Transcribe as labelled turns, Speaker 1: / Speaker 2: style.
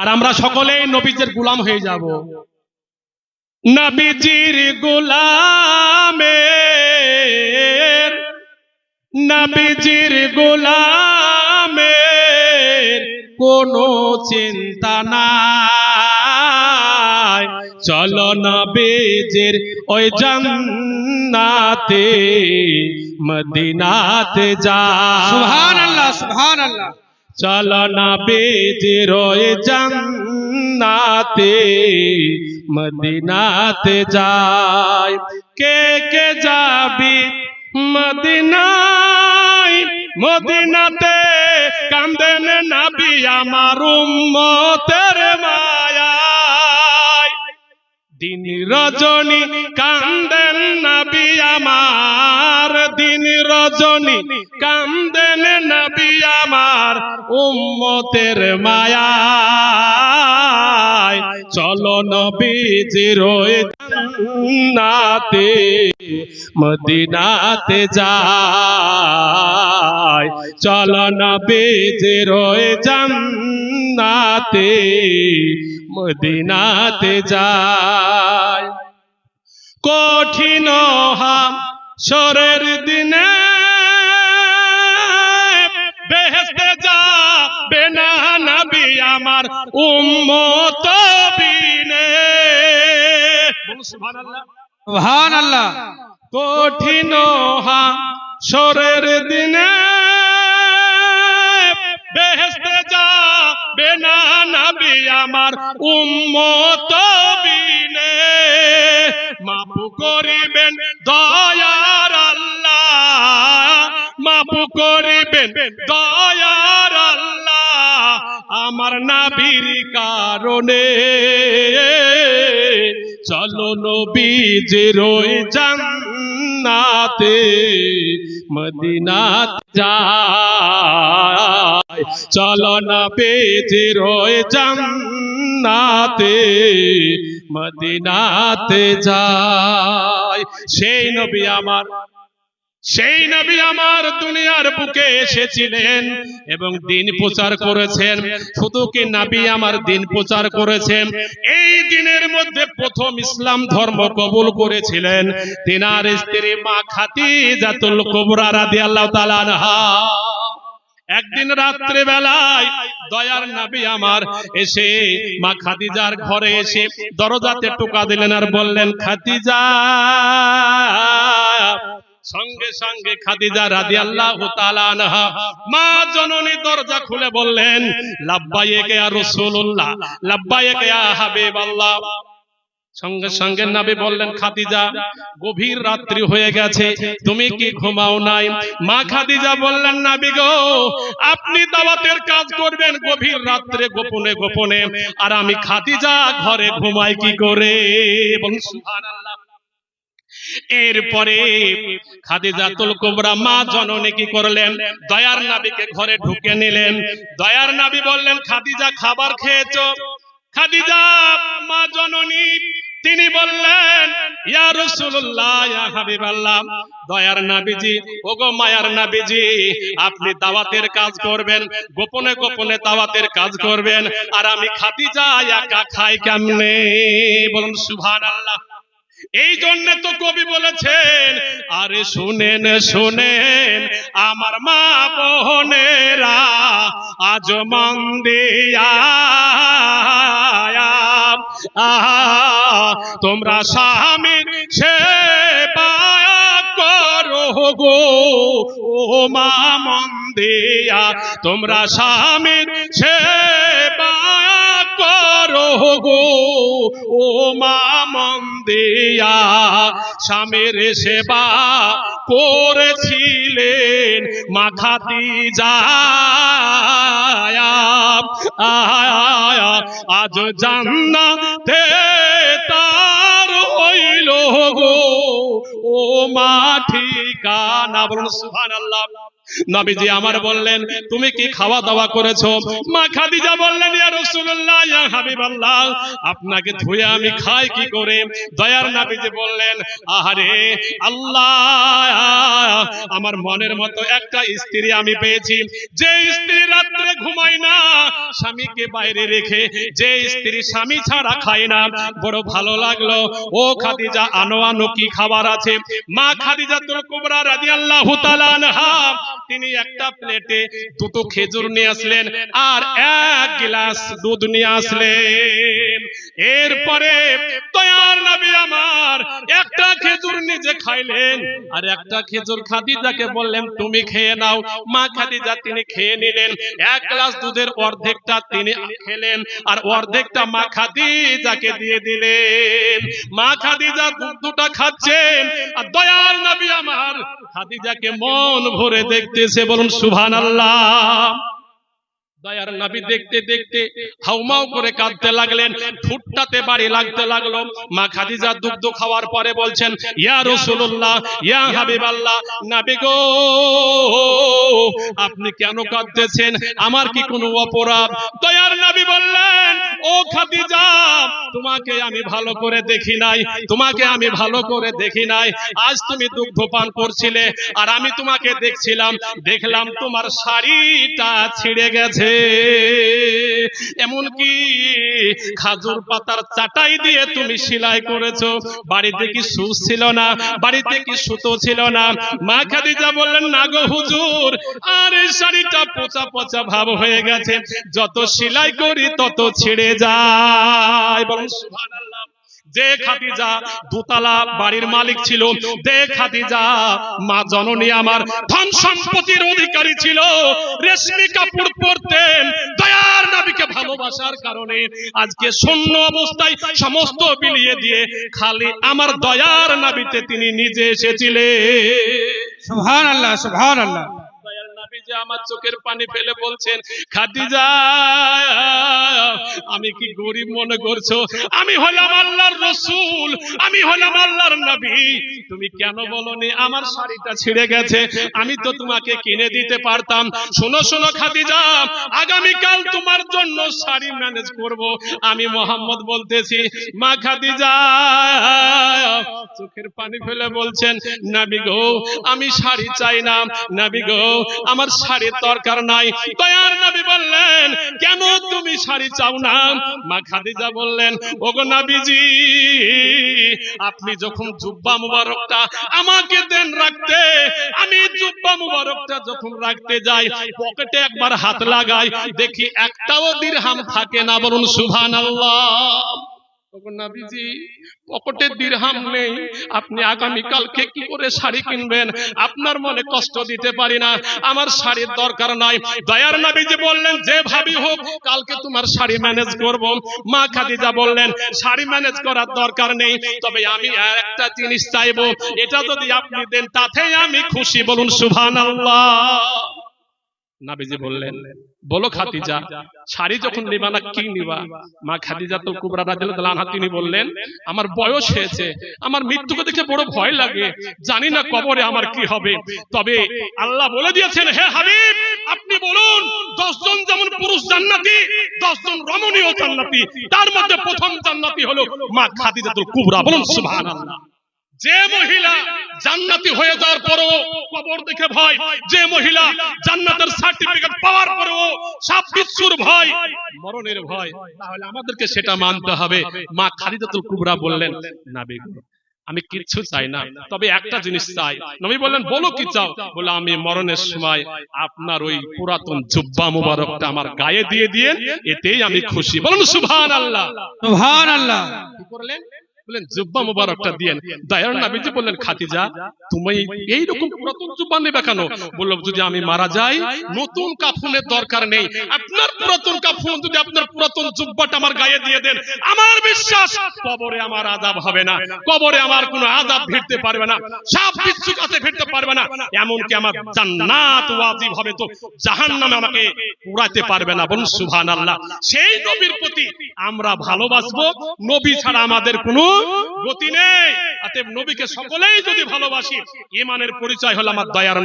Speaker 1: আর আমরা সকলেই নবীজের গোলাম হয়ে যাব। নবীজির গোলামের নবীজির গোলামের কোনো চিন্তা নাই। চলো নবীজির ওই জান্নাতে, মদিনাতে যা
Speaker 2: সুবহান আল্লাহ
Speaker 1: চলো নবীজির ওই জান্নাতে, মদিনাতে যাই কে কে যাবি মদিনায়? মদিনাতে কান্দেন নাবি আমার উম্মতের মায়ায়। দিন রজনী কান্দেন নাবি আমার, দিন রজনী কান্দেন নবী আমার উম্মতের মায়া চলো ওই জান্নাতে, মদিনাতে যায়। চলো ওই জান্নাতে, মদিনাতে যায়। কঠিন হাম সরের দিনে উম্মত বিনে। সুবহানাল্লাহ।
Speaker 2: সুবহান আল্লাহ
Speaker 1: কঠিন সরের দিনে বেহেস্তে যাবে না নবী আমার উম্মত বিনে। মাফ করিবেন দয়ার আল্লাহ মাফ করিবেন দয়ার কারণে চলো নবীজির জান্নাতে মদিনাত যায়। চলো নবীজির জান্নাতে মদিনাতে যায়। সেই নবী আমার সেই নবী আমার দুনিয়ার বুকে এসেছিলেন এবং দিন প্রচার করেছেন। শুধু কি নবী আমার দিন প্রচার করেছেন? এই দিনের মধ্যে প্রথম ইসলাম ধর্ম কবুল করেছিলেন। তিনার স্ত্রী মা খাতিজাতুল কুবরা রাদিয়াল্লাহু তাআলা আনহা। একদিন রাত্রে বেলায় দয়ার নবী আমার এসে মা খাদিজার ঘরে এসে দরজাতে টোকা দিলেন আর বললেন, খাদিজা সঙ্গে সঙ্গে খাদিজা তাআলা আনহা মা জননী দরজা খুলে বললেন লাব্বাইক ইয়া রাসূলুল্লাহ লাব্বাইক ইয়া হাবিবাল্লাহ। সঙ্গে সঙ্গে নবী বললেন, খাদিজা, গভীর রাত্রি হয়ে গেছে, তুমি কি ঘুমাও নাই? মা খাদিজা বললেন, নাবি গো, আপনি দাওয়াতের কাজ করবেন গভীর রাত্রে গোপনে গোপনে, আর আমি খাদিজা ঘরে ঘুমাই কি করে? বলুন সুবহানাল্লাহ এরপরে খাদিজাতুল কুবরা মা জননী কি করলেন? দয়ার নাবিকে ঘরে ঢুকে নিলেন। দয়ার নাবি বললেন খাদিজা খাবার খেয়েছো? খাদিজা মা জননী তিনি বললেন ইয়া রাসূলুল্লাহ ইয়া হাবিবাল্লাহ দয়ার নাবিজি ওগো মায়ার নাবিজি আপনি দাওয়াতের কাজ করবেন গোপনে গোপনে দাওয়াতের কাজ করবেন আর আমি খাদিজা একা খাই কেমনে? বলুন সুবহানাল্লাহ। এই জন্য তো কবি বলেছেন, আরে শুনেন শুনেন, আমার মা বোনেরা আজ মন দিয়া তোমরা স্বামী সেবা করো গো, ও মা মন দিয়া তোমরা স্বামী সেবা করো গো, ও মা মন দিয়া স্বামীর সেবা করেছিলেন। মাখাতি যায় আজ জান্নাতে তার হইল গো। ও মা, ঠিকানা বলুন, সুবহানাল্লাহ। নবীজি আমার বললেন তুমি কি খাওয়া দাওয়া করেছ? মা খাদিজা বললেন ইয়া রাসূলুল্লাহ ইয়া হাবিবাল্লাহ আপনাকে ধুয়ে আমি খাই কি করে? দয়ার নবীজি বললেন আহারে আল্লাহ আমার মনের মতো একটা স্ত্রী আমি পেয়েছি। যে স্ত্রী রাত্রে ঘুমায় না স্বামীকে বাইরে রেখে যে স্ত্রী স্বামী ছাড়া খায় না বড় ভালো লাগল। ও খাদিজা আনো আনো কি খাবার আছে? মা খাদিজা তুল কুবরা রাদিয়াল্লাহু তাআলা আনহা। তিনি একটা প্লেটে দুটো খেজুর নিয়ে আসলেন আর এক গ্লাস দুধ নিয়ে আসলেন। এরপরে তয়ার নবী আমার একটা খেজুর নিজে খাইলেন, আর একটা খেজুর খাদিজাকে বললেন, তুমি খেয়ে নাও। মা খাদিজা তিনি খেয়ে নিলেন, এক গ্লাস দুধের অর্ধেকটা তিনি খেলেন, আর অর্ধেকটা মা খাদিজাকে দিয়ে দিলেন। মা খাদিজা দুধ দুটা খাচ্ছেন, আর দয়াল নবী আমার খাদিজাকে মন ভরে দেখতেছে, বলুন, সুবহানাল্লাহ। দয়ার নবী দেখতে দেখতে হাউমাউ করে কাঁদতে লাগলেন, ঠুটটাতে বাড়ি লাগতে লাগল। মা খাদিজা দুগ্ধ খাওয়ার পরে বলছেন, ইয়া রাসূলুল্লাহ, ইয়া হাবিবাল্লাহ, নবী গো, আপনি কেন কাঁদতেছেন? আমার কি কোনো অপরাধ? দয়ার নাবি বললেন, ও খাদিজা তোমাকে আমি ভালো করে দেখি নাই, তোমাকে আমি ভালো করে দেখি নাই। আজ তুমি দুগ্ধ পান করছিলে আর আমি তোমাকে দেখছিলাম, দেখলাম তোমার শাড়িটা ছিঁড়ে গেছে। এমনকি খাজুর পাতার চাটাই দিয়ে তুমি সেলাই করেছ, বাড়িতে কি সুচ ছিল না, বাড়িতে কি সুতো ছিল না? মা খাদিজা বললেন, না গো হুজুর, আর এই শাড়িটা পচা পচা ভাব হয়ে গেছে, যত সেলাই করি তত ছিঁড়ে যায়। বলেন যে খাদিজা দোতলা বাড়ির মালিক ছিল, যে খাদিজা মা জননী আমার ধন সম্পত্তির অধিকারী ছিল, রেশমি কাপড় পরতেন দয়ার নবীকে ভালোবাসার কারণে আজকে শূন্য অবস্থায় সমস্ত বিলিয়ে দিয়ে খালি আমার দয়ার নবীতে তিনি নিজে এসেছিলেন। যে আমার চোখের পানি ফেলে বলছেন, খাদিজা, আমি কি গরিব মনে করছ? আমি হলাম আল্লাহর রসুল, আমি হলাম আল্লাহর নবী। তুমি কেন বলনি? আমার শাড়িটা ছিঁড়ে গেছে। আমি তো তোমাকে কিনে দিতে পারতাম। শোনো শোনো খাদিজা, আগামীকাল তোমার জন্য শাড়ি ম্যানেজ করব। আমি মোহাম্মদ বলতেছি, মা খাদিজা, চোখের পানি ফেলে বলছেন, নাবি গো, আমি শাড়ি চাই না। নাবি গো, আমার শাড়ির দরকার নাই। দয়ার নবী বললেন, কেন তুমি শাড়ি চাও না? মা খাদিজা বললেন, ওগো নাবিজি, আপনি যখন জুব্বা মুবারকটা আমাকে দেন রাখতে, আমি জুব্বা মুবারকটা যখন রাখতে যাই, পকেটে একবার হাত লাগাই, দেখি একটাও দিরহাম থাকে না বলুন সুবহানাল্লাহ। নাবিজি পকেটে দিরহাম নেই। আপনি আগামী কালকে কি করে শাড়ি কিনবেন? আপনার মনে কষ্ট দিতে পারি না। আমার শাড়ির দরকার নাই। দয়ার নাবিজি বললেন যে ভাবি হোক কালকে তোমার শাড়ি ম্যানেজ করব। মা খাদিজা বললেন শাড়ি ম্যানেজ করার দরকার নেই। তবে আমি একটা জিনিস চাইব। এটা যদি আপনি দেন তাতেই আমি খুশি বলুন সুবহানাল্লাহ। নাবিজি বললেন বলো খাদিজা শাড়ি যখন নিবা না কি নিবা? মা খাদিজা তো কুবরা রাদিয়াল্লাহু আনহা তিনি বললেন আমার বয়স হয়েছে আমার মৃত্যুকে দেখে বড় ভয় লাগে জানি না কবরে আমার কি হবে। তবে আল্লাহ বলে দিয়েছেন হে হাবিব আপনি বলুন দশজন যেমন পুরুষ জান্নাতি দশজন রমণীয় জান্নাতি তার মধ্যে প্রথম জান্নাতি হলো মা খাদিজাতুল কুবরা। বলুন। সুবহানাল্লাহ। যে মহিলা জান্নাতি হয়ে যাওয়ার পরও কবর দেখে ভয়। যে মহিলা জান্নাতের সার্টিফিকেট পাওয়ার পরও সাপ বিচ্ছুর ভয় মরণের ভয়। তাহলে আমাদেরকে সেটা মানতে হবে। মা খালিদাতুল কুবরা বললেন না বেগম আমি কিচ্ছু চাই না। তবে একটা জিনিস চাই। নবী বললেন বলো কি চাও? বলে আমি মরণের সময় আপনার ওই পুরাতন জুব্বা মুবারকটা আমার গায়ে দিয়ে দিয়ে এতেই আমি খুশি। বলুন সুবহান আল্লাহ
Speaker 2: সুবহান আল্লাহ
Speaker 1: কি করলেন? বললেন, জুব্বা দিয়েন। নবীজি বললেন, খাদিজা, তুমি পুরাতন জুব্বা নেবে কেন? বলল যদি আমি মারা যাই, নতুন দরকার নেই। আপনার পুরাতন যদি আপনার পুরাতন জুব্বাটা আমার গায়ে দিয়ে দেন, আমার বিশ্বাস কবরে আমার হবে না। কবরে আমার কোনো ভিড়তে পারবে না। সাপ বিচ্ছু কাছে ভিড়তে পারবে না। আমার জান্নাত ওয়াজিব হবে তো আমাকে পুরাতে পারবে না বলুন, সুবহানাল্লাহ। সেই নবীর প্রতি আমরা ভালোবাসবো। নবী ছাড়া আমাদের কোনো গতি নেই। অতএব নবীকে সকলেই যদি ভালোবাসি ইমানের পরিচয় হলো আমার দয়ার